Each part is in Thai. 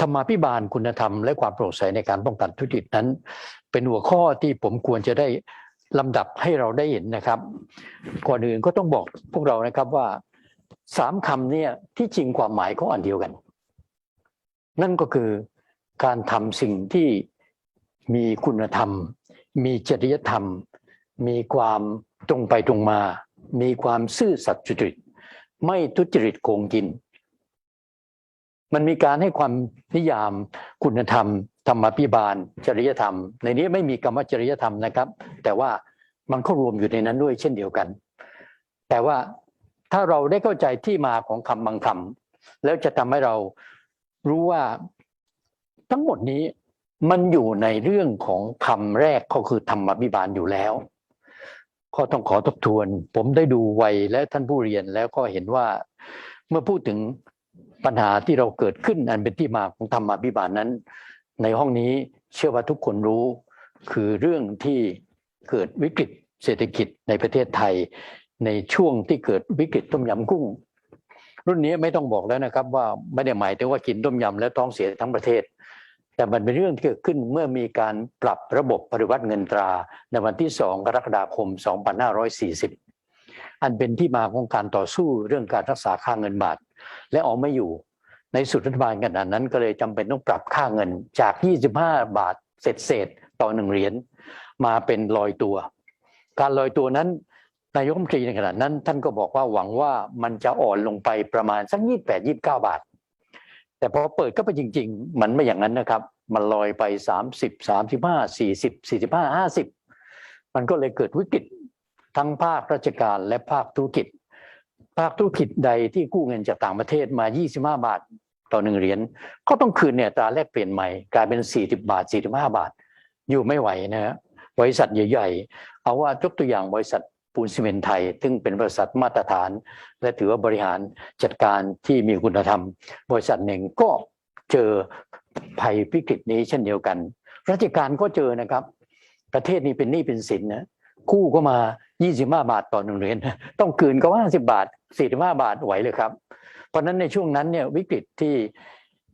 ธรรมาภิบาลคุณธรรมและความโปร่งใสในการป้องกันทุจริตนั้น เป็นหัวข้อที่ผมควรจะได้ลำดับให้เราได้เห็นนะครับ ก่อนอื่นก็ต้องบอกพวกเรานะครับว่าสามคำเนี่ยที่จริงความหมายก็อันเดียวกัน นั่นก็คือการทำสิ่งที่มีคุณธรรม มีจริยธรรม มีความตรงไปตรงมา มีความซื่อสัตย์สุจริต ไม่ทุจริตโกงกิน มันมีการให้ความนิยามคุณธรรม ธรรมาภิบาล จริยธรรม ในนี้ไม่มีคำว่าจริยธรรมนะครับ แต่ว่ามันก็รวมอยู่ในนั้นด้วยเช่นเดียวกัน แต่ว่าถ้าเราได้เข้าใจที่มาของคำบางคำแล้วจะทำให้เรารู้ว่าทั้งหมดนี้มันอยู่ในเรื่องของคำแรกก็คือธรรมบิบาลอยู่แล้วก็ต้องขอทบทวน ผมได้ดูไวยและท่านผู้เรียนแล้วก็เห็นว่าเมื่อพูดถึง ปัญหาที่เราเกิดขึ้นอันเป็นที่มาของธรรมบิบาลนั้น ในห้องนี้เชื่อว่าทุกคนรู้ คือเรื่องที่เกิดวิกฤตเศรษฐกิจในประเทศไทย ในช่วงที่เกิดวิกฤตต้มยำกุ้ง รุ่นนี้ไม่ต้องบอกแล้วนะครับ ว่าไม่ได้หมายถึงว่ากินต้มยำแล้วท้องเสียทั้งประเทศ แต่มันเป็นเรื่องที่เกิดขึ้นเมื่อมีการปรับระบบปฏิวัติเงินตรา ในวันที่ 2 กรกฎาคม 2540 อันเป็นที่มาของการต่อสู้เรื่องการรักษาค่าเงินบาท และออกไม่อยู่ ในสุดรัฐบาลขณะนั้น ก็เลยจำเป็นต้องปรับค่าเงินจาก 25 บาทเศษเศษๆต่อหนึ่งเหรียญมาเป็นลอยตัว การลอยตัวนั้นนายกรัฐมนตรีในขณะนั้น ท่านก็บอกว่าหวังว่ามันจะอ่อนลงไปประมาณสักยี่แปดยี่บเก้าบาท แต่พอเปิดก็ไปจริง ๆ มันไม่อย่างนั้นนะครับ มันลอยไปสามสิบสามสิบห้าสี่สิบสี่สิบห้าห้าสิบมันก็เลยเกิดวิกฤตทั้งภาคราชการและภาคธุรกิจ ภาคธุรกิจใดที่กู้เงินจากต่างประเทศมา 25 บาทต่อหนึ่งเหรียญก็ต้องคืนเนี่ยตราแลกเปลี่ยนใหม่กลายเป็น 40 บาท 45 บาท อยู่ไม่ไหวนะฮะบริษัทใหญ่ๆ เอาว่ายกตัวอย่างบริษัทปูนซีเมนต์ไทย ซึ่งเป็นบริษัทมาตรฐาน และถือว่าบริหารจัดการที่มีคุณธรรม บริษัทหนึ่งก็เจอภัยวิกฤตนี้เช่นเดียวกัน ราชการก็เจอนะครับ ประเทศนี้เป็นหนี้เป็นสินนะกู้ก็มา 25บห้าบาทต่อหนึ่งเหรียญต้องคืนก็50บาท45บห้าบาทไหวเลยครับ เพราะฉะนั้นในช่วงนั้นเนี่ยวิกฤตที่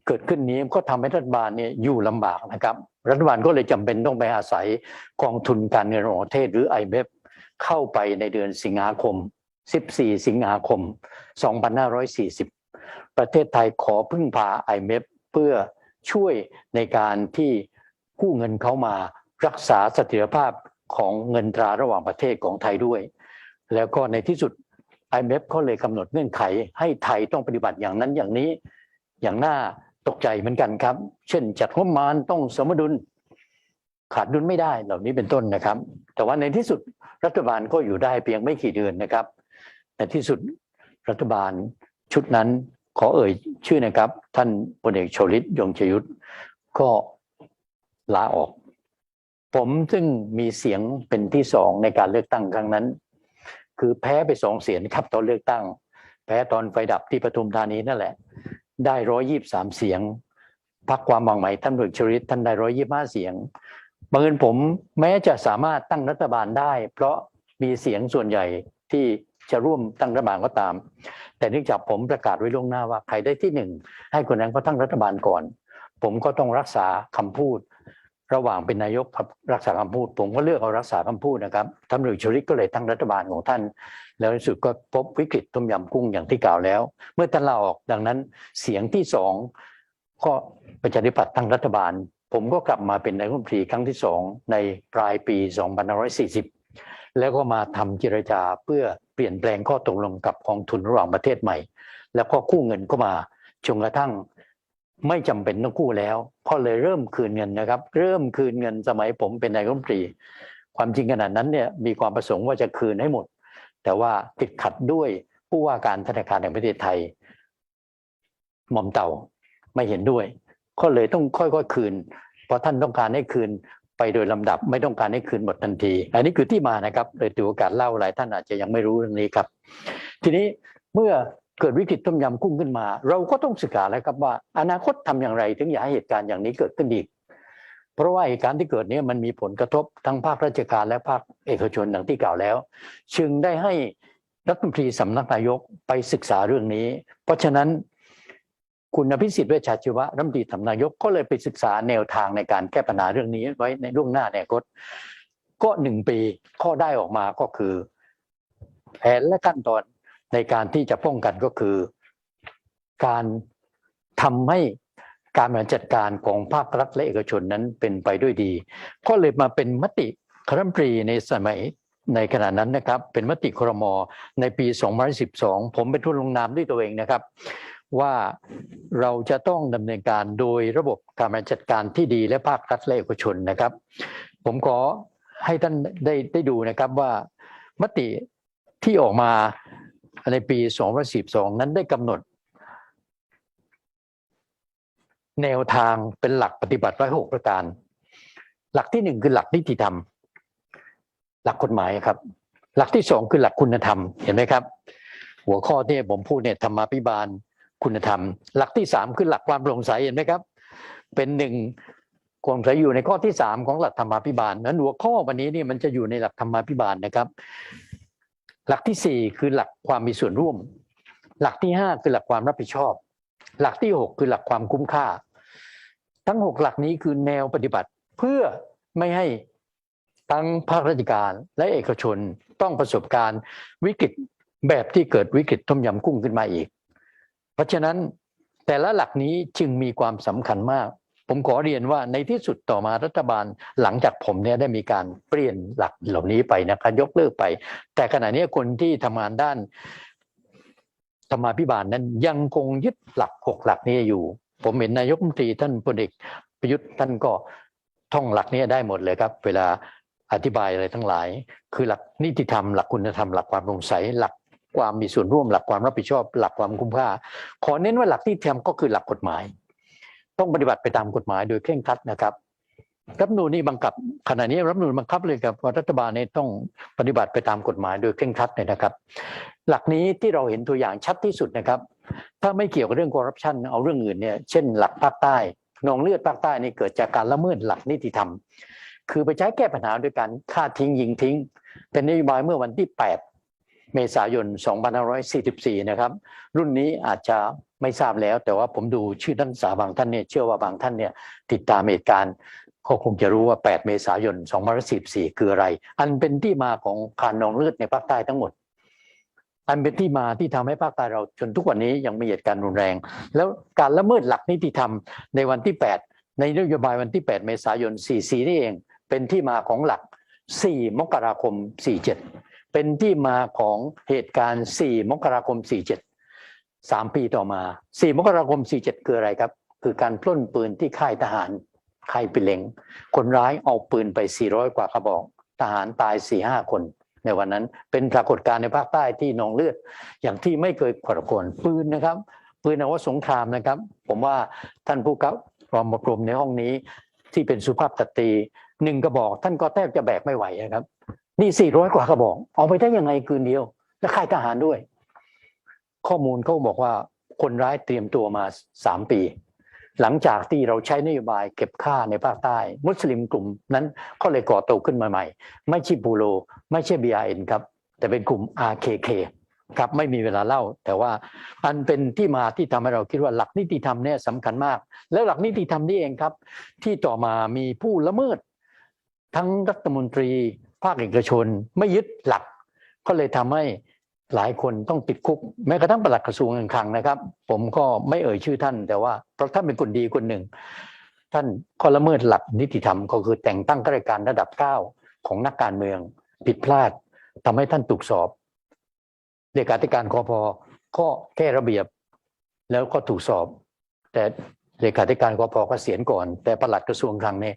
เกิดขึ้นนี้ก็ทำให้รัฐบาลเนี่ยอยู่ลำบากนะครับ รัฐบาลก็เลยจำเป็นต้องไปอาศัยกองทุนการเงินระหว่างประเทศหรือ IMF เข้าไปในเดือนสิงหาคม 14 สิงหาคม 2540 ประเทศไทยขอพึ่งพา IMF เพื่อช่วยในการที่กู้เงินเขามารักษาเสถียรภาพ ของเงินตราระหว่างประเทศของไทยด้วย แล้วก็ในที่สุด IMF เขาเลยกำหนดเงื่อนไข ให้ไทยต้องปฏิบัติอย่างนั้นอย่างนี้ อย่างน่าตกใจเหมือนกันครับ เช่น จัดงบประมาณต้องสมดุล ขาดดุลไม่ได้เหล่านี้เป็นต้นนะครับ แต่ว่าในที่สุดรัฐบาลก็อยู่ได้เพียงไม่กี่เดือนนะครับในที่สุดรัฐบาลชุดนั้นขอเอ่ยชื่อนะครับ ท่านพลเอกชลิตยงชยุทธก็ลาออก ผมซึ่งมีเสียงเป็นที่สองในการเลือกตั้งครั้งนั้น คือแพ้ไปสองเสียงครับตอนเลือกตั้ง แพ้ตอนไฟดับที่ปทุมธานีนั่นแหละ ได้ร้อยยี่บสามเสียงพักความหวังใหม่ท่านพลเอกชวลิตท่านได้ร้อยยี่ห้าเสียงบังเอิญผมแม้จะสามารถตั้งรัฐบาลได้ เพราะมีเสียงส่วนใหญ่ที่จะร่วมตั้งรัฐบาลก็ตาม แต่เนื่องจากผมประกาศไว้ล่วงหน้าว่าใครได้ที่หนึ่งให้คนนั้นก็ตั้งรัฐบาลก่อน ผมก็ต้องรักษาคำพูด ระหว่างเป็นนายกกับรักษาคำพูด ผมก็เลือกเอารักษาคำพูดนะครับท่านพลเอกชวลิตก็เลยตั้งรัฐบาลของท่าน แล้วในสุดก็พบวิกฤตต้มยำกุ้งอย่างที่กล่าวแล้ว เมื่อท่านลาออกดังนั้นเสียงที่สองก็ประชาธิปัตย์ตั้งรัฐบาล ผมก็กลับมาเป็นนายกรัฐมนตรีครั้งที่สองในปลายปี 2540 แล้วก็มาทำเจรจาเพื่อเปลี่ยนแปลงข้อตกลงกับกองทุนระหว่างประเทศใหม่ แล้วก็กู้เงินเข้ามาจนกระทั่ง ไม่จำเป็นต้องกู้แล้วก็เลยเริ่มคืนเงินนะครับ เริ่มคืนเงินสมัยผมเป็นนายกรัฐมนตรี ความจริงขนาดนั้นเนี่ยมีความประสงค์ว่าจะคืนให้หมด แต่ว่าติดขัดด้วยผู้ว่าการธนาคารแห่งประเทศไทยหม่อมเต่าไม่เห็นด้วย ก็เลยต้องค่อยๆคืน เพราะท่านต้องการให้คืนไปโดยลำดับไม่ต้องการให้คืนหมดทันที อันนี้คือที่มานะครับเลยถือโอกาสเล่าหลายท่านอาจจะยังไม่รู้เรื่องนี้ครับ ทีนี้เมื่อ เกิดวิกฤตต้มยำกุ้งขึ้นมา เราก็ต้องศึกษาแล้วครับว่า อนาคตทำอย่างไรถึงอย่าให้เหตุการณ์อย่างนี้เกิดขึ้นอีก เพราะว่าเหตุการณ์ที่เกิดนี้มันมีผลกระทบทั้งภาคราชการและภาคเอกชนดังที่กล่าวแล้ว จึงได้ให้รัฐมนตรีสำนักนายกไปศึกษาเรื่องนี้ เพราะฉะนั้นคุณอภิสิทธิ์เวชชาชีวะรัฐมนตรีทำนายกก็เลยไปศึกษาแนวทางในการแก้ปัญหาเรื่องนี้ไว้ในล่วงหน้าในอนาคตก็หนึ่งปีข้อได้ออกมาก็คือ แผนและขั้นตอน ในการที่จะป้องกันก็คือ การทำให้การบริหารจัดการของภาครัฐและเอกชนนั้นเป็นไปด้วยดี ก็เลยมาเป็นมติคณะรัมนตรีในสมัยในขณะนั้นนะครับ เป็นมติครมในปี 2012 ผมเป็นผู้ลงนามด้วยตัวเองนะครับ ว่าเราจะต้องดำเนินการโดยระบบการบริหารจัดการที่ดีและภาครัฐและเอกชนนะครับ ผมขอให้ท่านได้ได้ดูนะครับว่ามติที่ออกมา ในปี 2012 นั้นได้กำหนด แนวทางเป็นหลักปฏิบัติไว้หกประการ หลักที่หนึ่งคือหลักนิติธรรม หลักกฎหมายครับ หลักที่สองคือหลักคุณธรรมเห็นไหมครับ หัวข้อที่ผมพูดเนี่ยธรรมาภิบาลคุณธรรม หลักที่สามคือหลักความโปร่งใสเห็นไหมครับ เป็นหนึ่งโปร่งใสอยู่ในข้อที่สามของหลักธรรมาภิบาลนั้นหัวข้อวันนี้นี่มันจะอยู่ในหลักธรรมาภิบาลนะครับ หลักที่สี่คือหลักความมีส่วนร่วม หลักที่ห้าคือหลักความรับผิดชอบ หลักที่หกคือหลักความคุ้มค่า ทั้งหกหลักนี้คือแนวปฏิบัติเพื่อไม่ให้ทั้งภาคราชการและเอกชนต้องประสบการณ์วิกฤตแบบที่เกิดวิกฤตต้มยำกุ้งขึ้นมาอีก เพราะฉะนั้นแต่ละหลักนี้จึงมีความสำคัญมาก ผมขอเรียนว่าในที่สุดต่อมารัฐบาลหลังจากผมเนี่ยได้มีการเปลี่ยนหลักเหล่านี้ไปนะครับยกเลิกไป แต่ขณะนี้คนที่ทำงานด้านธรรมาภิบาลนั้นยังคงยึดหลักหกหลักนี้อยู่ ผมเห็นนายกรัฐมนตรีท่านพลเอกประยุทธ์ท่านก็ท่องหลักนี้ได้หมดเลยครับ เวลาอธิบายอะไรทั้งหลาย คือหลักนิติธรรม หลักคุณธรรมหลักความโปร่งใสหลักความมีส่วนร่วมหลักความรับผิดชอบ หลักความคุ้มค่า ขอเน้นว่าหลักที่ทำก็คือหลักกฎหมาย ต้องปฏิบัติไปตามกฎหมายโดยเคร่งครัดนะครับรัฐมนูญนี่บังคับขณะนี้รัฐมนูญบังคับเลยครับว่ารัฐบาลเนี่ยต้องปฏิบัติไปตามกฎหมายโดยเคร่งครัดเลยนะครับ หลักนี้ที่เราเห็นตัวอย่างชัดที่สุดนะครับ ถ้าไม่เกี่ยวกับเรื่องคอร์รัปชันเอาเรื่องอื่นเนี่ยเช่น หลักภาคใต้นองเลือดภาคใต้นี่เกิดจากการละเมิดหลักนิติธรรม คือไปใช้แก้ปัญหาด้วยการฆ่าทิ้งยิงทิ้ง เป็นนโยบายเมื่อวันที่ 8 เมษายน 2544 นะครับ รุ่นนี้อาจจะ ไม่ทราบแล้ว แต่ว่าผมดูชื่อท่านสาบางท่านเนี่ยเชื่อว่าบางท่านเนี่ยติดตามเหตุการณ์ก็คงจะรู้ว่า 8 เมษายน 2544คืออะไร อันเป็นที่มาของการนองเลือดในภาคใต้ทั้งหมด อันเป็นที่มาที่ทำให้ภาคใต้เราจนทุกวันนี้ยังมีเหตุการณ์รุนแรง แล้วการละเมิดหลักนิติธรรมในวันที่ 8 ในนโยบายวันที่ 8 เมษายน 44 นี่เอง เป็นที่มาของหลัก 4 มกราคม 47 เป็นที่มาของเหตุการณ์ 4 มกราคม 47 3ปีต่อมา4มกราคม47คืออะไรครับ คือการปล้นปืนที่ค่ายทหารค่ายปิเลงคนร้ายเอาปืนไป400กว่ากระบอก ทหารตาย4-5คน ในวันนั้นเป็นปรากฏการณ์ในภาคใต้ที่นองเลือด อย่างที่ไม่เคยขวดขวนปืนนะครับ ปืนอาวุธสงครามนะครับ ผมว่าท่านผู้กับรอมกรมในห้องนี้ ที่เป็นสุภาพสตรีหนึ่งกระบอก ท่านก็แทบจะแบกไม่ไหวนะครับนี่400กว่ากระบอกเอาไปได้ยังไงคืนเดียว และค่ายทหารด้วย ข้อมูลเขาบอกว่าคนร้ายเตรียมตัวมา3ปี หลังจากที่เราใช้นโยบายเก็บค่าในภาคใต้ มุสลิมกลุ่มนั้นก็เลยก่อตัวขึ้นมาใหม่ ไม่ใช่บูโร ไม่ใช่ BRN ครับ แต่เป็นกลุ่ม RKK ครับไม่มีเวลาเล่า แต่ว่าอันเป็นที่มาที่ทำให้เราคิดว่าหลักนิติธรรมเนี่ยสำคัญมาก แล้วหลักนิติธรรมนี่เองครับ ที่ต่อมามีผู้ละเมิด ทั้งรัฐมนตรี ภาคเอกชน ไม่ยึดหลัก ก็เลยทำให้ หลายคนต้องติดคุกแม้กระทั่งปลัดกระทรวงการคลังนะครับ ผมก็ไม่เอ่ยชื่อท่าน แต่ว่าเพราะท่านเป็นคนดีคนหนึ่ง ท่านก็ละเมิดหลักนิติธรรมก็คือแต่งตั้งข้าราชการระดับเก้าของนักการเมือง ผิดพลาดทำให้ท่านถูกสอบเลขาธิการคอพก็แก้ระเบียบ แล้วก็ถูกสอบ แต่เลขาธิการคอพก็เสียนก่อน แต่ปลัดกระทรวงคลังเนี่ย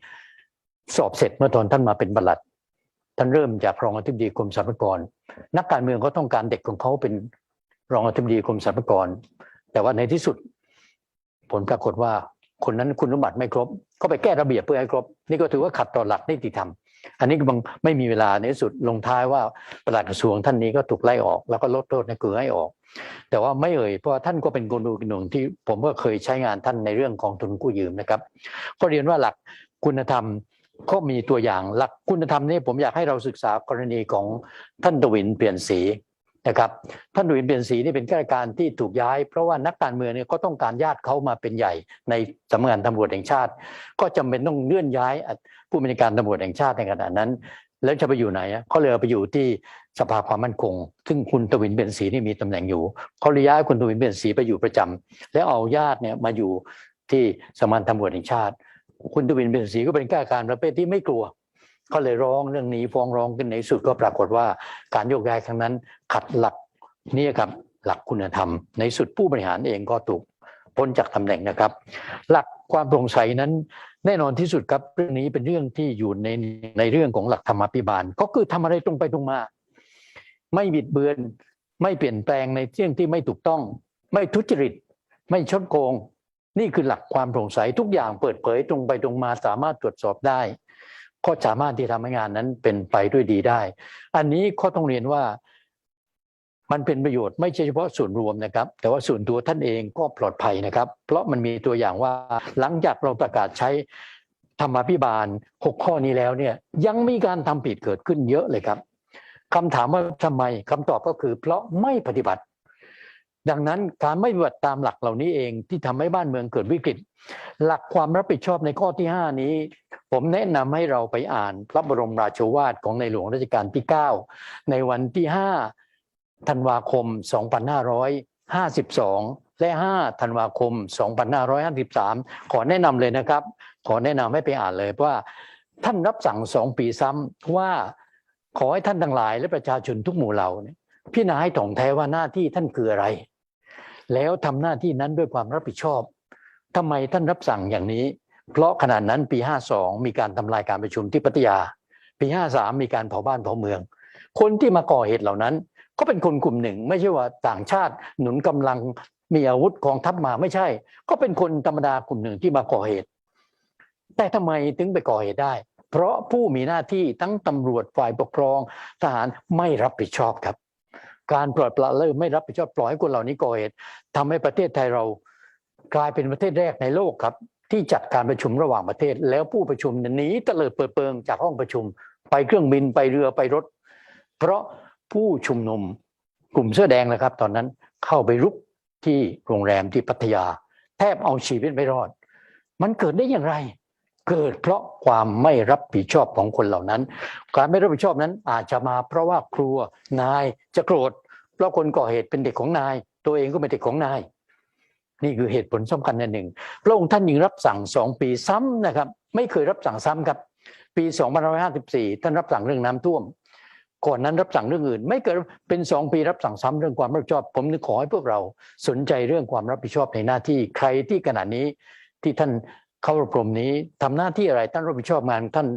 สอบเสร็จเมื่อตอนท่านมาเป็นปลัด ท่านเริ่มจากรองอธิบดีกรมสรรพากร นักการเมืองเขาต้องการเด็กของเขาเป็นรองอธิบดีกรมสรรพากร แต่ว่าในที่สุด ผลปรากฏว่าคนนั้นคุณสมบัติไม่ครบ ก็ไปแก้ระเบียบเพื่อให้ครบ นี่ก็ถือว่าขัดต่อหลักนิติธรรม อันนี้บางไม่มีเวลาในที่สุดลงท้ายว่าประหลัดกระทรวงท่านนี้ก็ถูกไล่ออก แล้วก็ลดโทษในคือให้ออก แต่ว่าไม่เอ่ยเพราะว่าท่านก็เป็นคนดูหนึ่งที่ผมก็เคยใช้งานท่านในเรื่องของทุนกู้ยืมนะครับ ก็เรียนว่าหลักคุณธรรม ก็มีตัวอย่างหลักคุณธรรมนี่ผมอยากให้เราศึกษากรณีของท่านตวินเปลี่ยนสีนะครับท่านดุวินเปลี่ยนสีนี่เป็นข้าราชการที่ถูกย้าย เพราะว่านักการเมืองเนี่ยก็ต้องการญาติเขามาเป็นใหญ่ในสำนักงานตำรวจแห่งชาติ ก็จำเป็นต้องเลื่อนย้ายผู้บัญชาการตำรวจแห่งชาติในขณะนั้น แล้วจะไปอยู่ไหนอะเขาเลยไปอยู่ที่สภาความมั่นคง ซึ่งคุณตวินเบญศรีนี่มีตำแหน่งอยู่เขาเลยย้ายคุณตวินเบญศรีไปอยู่ประจำแล้วเอาญาติเนี่ยมาอยู่ที่สำนักงานตำรวจแห่งชาติ คุณตวินเบญศรีก็เป็นข้าการประเภทที่ไม่กลัวเขาเลยร้องเรื่องนี้ฟ้องร้องกันในสุดก็ปรากฏว่าการโยกย้ายครั้งนั้น ขัดหลักนี่ครับหลักคุณธรรม ในสุดผู้บริหารเองก็ถูกพ้นจากตำแหน่งนะครับ หลักความโปร่งใสนั้น แน่นอนที่สุดครับเรื่องนี้เป็นเรื่องที่อยู่ในในเรื่องของหลักธรรมาภิบาล ก็คือทำอะไรตรงไปตรงมา ไม่บิดเบือน ไม่เปลี่ยนแปลงในเรื่องที่ไม่ถูกต้อง ไม่ทุจริต ไม่ชดโกง นี่คือหลักความโปร่งใสทุกอย่างเปิดเผยตรงไปตรงมาสามารถตรวจสอบได้ ก็สามารถที่ทำให้งานนั้นเป็นไปด้วยดีได้ อันนี้ข้อต้องเรียนว่ามันเป็นประโยชน์ไม่ใช่เฉพาะส่วนรวมนะครับ แต่ว่าส่วนตัวท่านเองก็ปลอดภัยนะครับ เพราะมันมีตัวอย่างว่าหลังจากเราประกาศใช้ธรรมาภิบาลหกข้อนี้แล้วเนี่ยยังมีการทำผิดเกิดขึ้นเยอะเลยครับคำถามว่าทำไมคำตอบก็คือ เพราะไม่ปฏิบัติ ดังนั้นการไม่ปฏิบัติตามหลักเหล่านี้เองที่ทำให้บ้านเมืองเกิดวิกฤต หลักความรับผิดชอบในข้อที่ 5 นี้ ผมแนะนำให้เราไปอ่านพระบรมราโชวาทของในหลวงรัชกาลที่ 9 ในวันที่ 5 ธันวาคม 2552 และ 5 ธันวาคม 2553 ขอแนะนำเลยนะครับ ขอแนะนำให้ไปอ่านเลยว่า ท่านรับสั่งสองปีซ้ำว่าขอให้ท่านทั้งหลายและประชาชนทุกหมู่เหล่าเนี่ยพี่นาให้ถ่องแท้ว่าหน้าที่ท่านคืออะไร แล้วทำหน้าที่นั้นด้วยความรับผิดชอบทำไมท่านรับสั่งอย่างนี้ เพราะขณะนั้นปี 52 มีการทำลายการประชุมที่พัทยา ปี 53 มีการเผาบ้านเผาเมือง คนที่มาก่อเหตุเหล่านั้น ก็เป็นคนกลุ่มหนึ่ง ไม่ใช่ว่าต่างชาติหนุนกำลังมีอาวุธกองทัพมาไม่ใช่ ก็เป็นคนธรรมดากลุ่มหนึ่งที่มาก่อเหตุ แต่ทำไมถึงไปก่อเหตุได้ เพราะผู้มีหน้าที่ทั้งตำรวจฝ่ายปกครองทหารไม่รับผิดชอบครับ การปล่อยปละละเลยไม่รับผิดชอบปล่อยให้คนเหล่านี้ก่อเหตุทำให้ประเทศไทยเรากลายเป็นประเทศแรกในโลกครับ ที่จัดการประชุมระหว่างประเทศ แล้วผู้ประชุมเนี่ยหนีเตลิดเปิดเปิงจากห้องประชุม ไปเครื่องบินไปเรือไปรถ เพราะผู้ชุมนุมกลุ่มเสื้อแดงนะครับ ตอนนั้นเข้าไปรุกที่โรงแรมที่พัทยา แทบเอาชีวิตไม่รอด มันเกิดได้อย่างไร เกิดเพราะความไม่รับผิดชอบของคนเหล่านั้น การไม่รับผิดชอบนั้นอาจจะมาเพราะว่าครัวนายจะโกรธ เพราะคนก่อเหตุเป็นเด็กของนาย ตัวเองก็เป็นเด็กของนาย นี่คือเหตุผลสำคัญอันหนึ่ง พระองค์ท่านยิงรับสั่งสองปีซ้ำนะครับ ไม่เคยรับสั่งซ้ำครับ ปี2554ท่านรับสั่งเรื่องน้ำท่วม ก่อนนั้นรับสั่งเรื่องอื่น ไม่เกิดเป็นสองปีรับสั่งซ้ำเรื่องความรับผิดชอบ ผมนึกขอให้พวกเราสนใจเรื่องความรับผิดชอบในหน้าที่ใครที่ขณะนี้ที่ท่าน เข้าอบรมนี้ทำหน้าที่อะไรท่านรับผิดชอบงานท่าน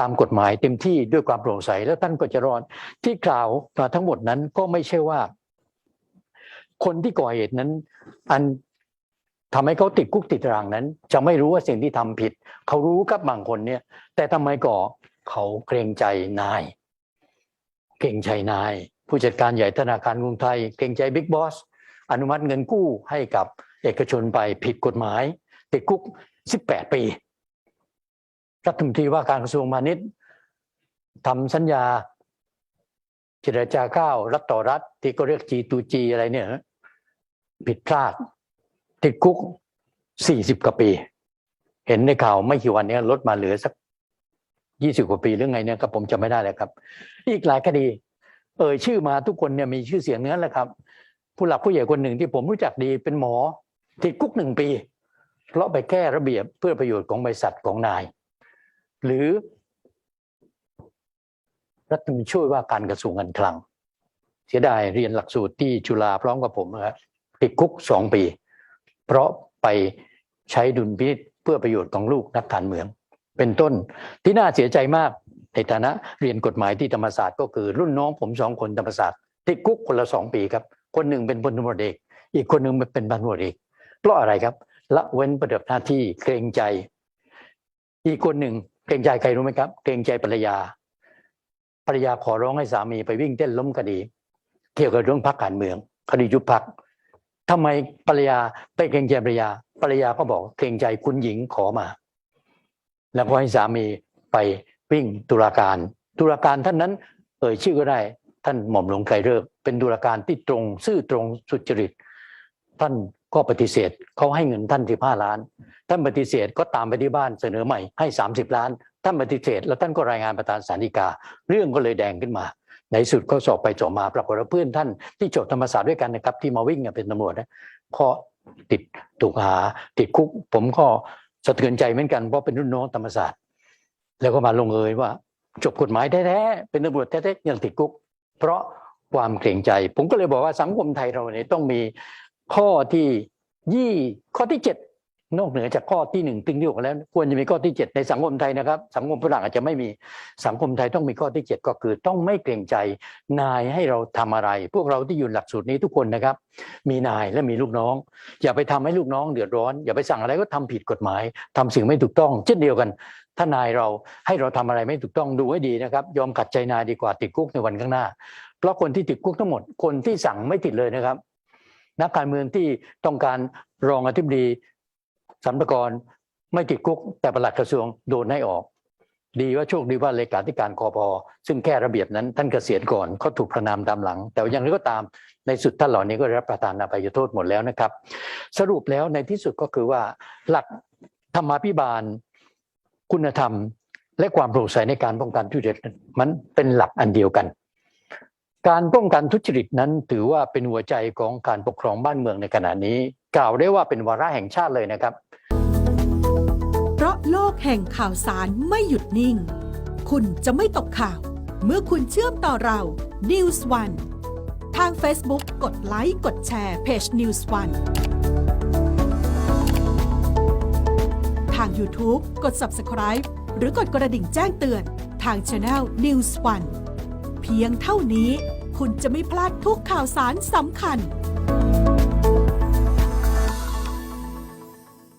ตามกฎหมายเต็มที่ด้วยความโปร่งใสแล้วท่านก็จะรอดที่กล่าวมาทั้งหมดนั้นก็ไม่ใช่ว่า คนที่ก่อเหตุนั้น อันทำให้เขาติดคุกติดตารางนั้น จะไม่รู้ว่าสิ่งที่ทำผิด เขารู้กับบางคนเนี่ย แต่ทำไมก่อเขาเกรงใจนาย เกรงใจนาย ผู้จัดการใหญ่ธนาคารกรุงไทย เกรงใจบิ๊กบอสอนุมัติเงินกู้ให้กับเอกชนไปผิดกฎหมาย ติดคุก 18 ปี รัฐมนตรีว่าการกระทรวงพาณิชย์ทำสัญญาเจรจาข้าวรัฐต่อรัฐ ที่ก็เรียก G2G อะไรเนี่ยผิดพลาด ติดคุก 40 กว่าปี เห็นในข่าวไม่กี่วันนี้ลดมาเหลือสัก 20 กว่าปีหรือไงเนี่ยก็ผมจำไม่ได้แล้วครับ อีกหลายคดี เอ่ยชื่อมาทุกคนเนี่ยมีชื่อเสียงเนั้นแหละครับ ผู้หลักผู้ใหญ่คนหนึ่งที่ผมรู้จักดีเป็นหมอติดคุกหนึ่งปี เพราะไปแก้ระเบียบเพื่อประโยชน์ของบริษัทของนาย หรือ รัฐมนตรีช่วยว่าการกระทรวงการคลัง เสียดายเรียนหลักสูตรที่จุฬาพร้อมกับผมนะครับติดคุกสองปี เพราะไปใช้ดุลพินิจเพื่อประโยชน์ของลูกนักการเมือง เป็นต้นที่น่าเสียใจมากในฐานะเรียนกฎหมายที่ธรรมศาสตร์ก็คือรุ่นน้องผมสองคนธรรมศาสตร์ติดคุกคนละสองปีครับ คนหนึ่งเป็นพลตำรวจเอก อีกคนหนึ่งเป็นพันตำรวจเอกเพราะอะไรครับ ละเว้นปฏิบัติหน้าที่เกรงใจ อีกคนหนึ่งเกรงใจใครรู้ไหมครับ เกรงใจภรรยา ภรรยาขอร้องให้สามีไปวิ่งเต้นล้มคดี เกี่ยวกับเรื่องพรรคการเมืองคดียุบพรรคทำไมภรรยาไปเกรงใจภรรยา ภรรยาก็บอกเกรงใจคุณหญิงขอมา แล้วก็ให้สามีไปวิ่งตุลาการ ตุลาการท่านนั้น เอ่ยชื่อก็ได้ ท่านหม่อมหลวงไกรเลิกเป็นดุลาการที่ตรง ซื่อตรงสุจริต ท่าน ก็ปฏิเสธเขาให้เงินท่านที่ห้าล้าน ท่านปฏิเสธก็ตามไปที่บ้านเสนอใหม่ให้ 30 ล้าน ท่านปฏิเสธ แล้วท่านก็รายงานประธานสาริกา เรื่องก็เลยแดงขึ้นมา ในสุดก็สอบไปสอบมาปรากฏว่าเพื่อนท่านที่จบธรรมศาสตร์ด้วยกันนะครับ ที่มาวิ่งเนี่ยเป็นตำรวจนะก็ติดถูกหาติดคุก ผมก็สะเทือนใจเหมือนกันเพราะเป็นรุ่นน้องธรรมศาสตร์ แล้วก็มาลงเอยว่า จบกฎหมายแท้ๆเป็นตำรวจแท้ๆยังติดคุก เพราะความเกรงใจ ผมก็เลยบอกว่าสังคมไทยเราเนี่ยต้องมี ข้อที่ยี่ข้อที่เจ็ดนอกเหนือจากข้อที่หนึ่งถึงที่หกแล้ว ควรจะมีข้อที่เจ็ดในสังคมไทยนะครับ สังคมฝรั่งอาจจะไม่มีสังคมไทยต้องมีข้อที่เจ็ดก็คือ ต้องไม่เกรงใจนายให้เราทำอะไร พวกเราที่อยู่หลักสูตรนี้ทุกคนนะครับ มีนายและมีลูกน้อง อย่าไปทำให้ลูกน้องเดือดร้อน อย่าไปสั่งอะไรก็ทำผิดกฎหมายทำสิ่งไม่ถูกต้อง เช่นเดียวกัน ถ้านายเราให้เราทำอะไรไม่ถูกต้องดูให้ดีนะครับ ยอมขัดใจนายดีกว่าติดคุกในวันข้างหน้า เพราะคนที่ติดคุกทั้งหมดคนที่สั่งไม่ติดเลยนะครับ นักการเมืองที่ต้องการรองอธิบดีสัมภากรไม่ติดคุกแต่ประหลัดกระทรวงโดนให้ออก ดีว่าโชคดีว่าเลขาธิการคอพซึ่งแก้ระเบียบนั้นท่านเกษียณก่อนเขาถูกประนามตามหลัง แต่อย่างไรก็ตามในสุดท่านเหล่านี้ก็รับประทานอภัยโทษหมดแล้วนะครับ สรุปแล้วในที่สุดก็คือว่าหลักธรรมาภิบาล คุณธรรม และความโปร่งใสในการป้องกันทุจริตมันเป็นหลักอันเดียวกัน การป้องกันทุจริตนั้นถือว่าเป็นหัวใจของการปกครองบ้านเมืองในขณะนี้ กล่าวได้ว่าเป็นวาระแห่งชาติเลยนะครับ เพราะโลกแห่งข่าวสารไม่หยุดนิ่ง คุณจะไม่ตกข่าว เมื่อคุณเชื่อมต่อเรา News One ทาง Facebook กดไลค์กดแชร์เพจ News One ทาง YouTube กด Subscribe หรือกดกระดิ่งแจ้งเตือนทาง Channel News One พียงเท่านี้ คุณจะไม่พลาดทุกข่าวสารสำคัญ